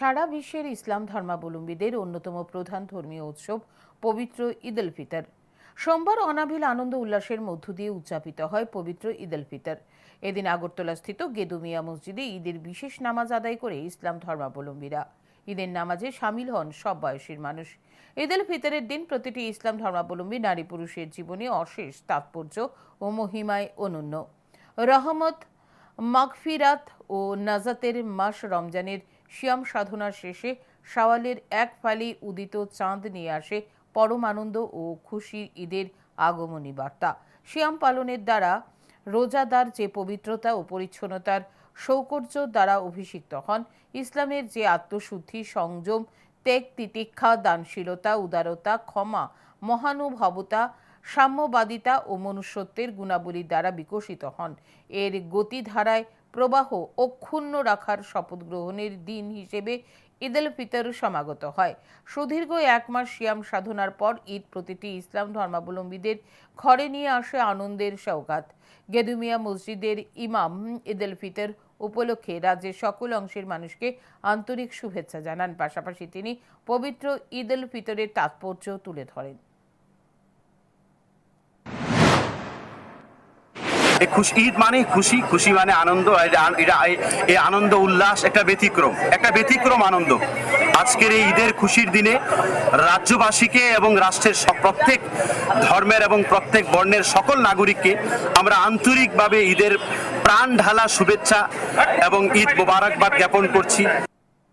সারা বিশ্বের ইসলাম ধর্মাবলম্বীদের অন্যতম প্রধান ধর্মীয় উৎসব পবিত্র ঈদ উল ফিতর সোমবার অনাবিল আনন্দ উল্লাসের মধ্য দিয়ে উদযাপিত হয় পবিত্র ঈদ উল ফিতর এদিন আগরতলাস্থিত গেদুমিয়া মসজিদে ঈদের বিশেষ নামাজ আদায় করে ইসলাম ধর্মাবলম্বীরা। ঈদের নামাজে সামিল হন সব বয়সীর মানুষ। ঈদ উল ফিতরের দিন প্রতিটি ইসলাম ধর্মাবলম্বী নারী পুরুষের জীবনে অশেষ তাৎপর্য ও মহিমায় অনন্য। রহমত, মাগফিরাত ও নাজাতের মাস রমজানের শিয়াম সাধনার শেষে শাওয়ালের এক ফালি উদিত চাঁদ নিয়ে আসে পরম আনন্দ ও খুশির ঈদের আগমনী বার্তা। শিয়াম পালনের দ্বারা রোজাদার যে পবিত্রতা ও পরিচ্ছন্নতার সৌকর্য দ্বারা অভিষিক্ত হন, ইসলামের যে আত্মশুদ্ধি, সংযম, ত্যাগ, তিতিক্ষা, দানশীলতা, উদারতা, ক্ষমা, মহানুভবতা, সাম্যবাদিতা ও মনুষ্যত্বের গুণাবলীর দ্বারা বিকশিত হন। এর গতিধারায় প্রবাহ অক্ষুণ্ণ রাখার শপথ গ্রহণের দিন হিসেবে ঈদ ফিতর সমাগত হয়। সুদীর্ঘ এক মাস সিয়াম সাধনার পর ঈদ প্রতিটি ইসলাম ধর্মাবলম্বীদের ঘরে নিয়ে আসে আনন্দের সৌগাত গেদুমিয়া মসজিদের ইমাম ঈদ ফিতর উপলক্ষে রাজ্যের সকল অংশের মানুষকে আন্তরিক শুভেচ্ছা জানান। পাশাপাশি তিনি পবিত্র ঈদ ফিতরের তাৎপর্য তুলে ধরেন। এই খুশি, ঈদ মানে খুশি খুশি মানে আনন্দ এটা এই আনন্দ, উল্লাস, একটা ব্যতিক্রম একটা ব্যতিক্রম আনন্দ। আজকের এই ঈদের খুশির দিনে রাজ্যবাসীকে এবং রাষ্ট্রের প্রত্যেক ধর্মের এবং প্রত্যেক বর্ণের সকল নাগরিককে আমরা আন্তরিকভাবে ঈদের প্রাণ ঢালা শুভেচ্ছা এবং ঈদ মোবারকবাদ জ্ঞাপন করছি।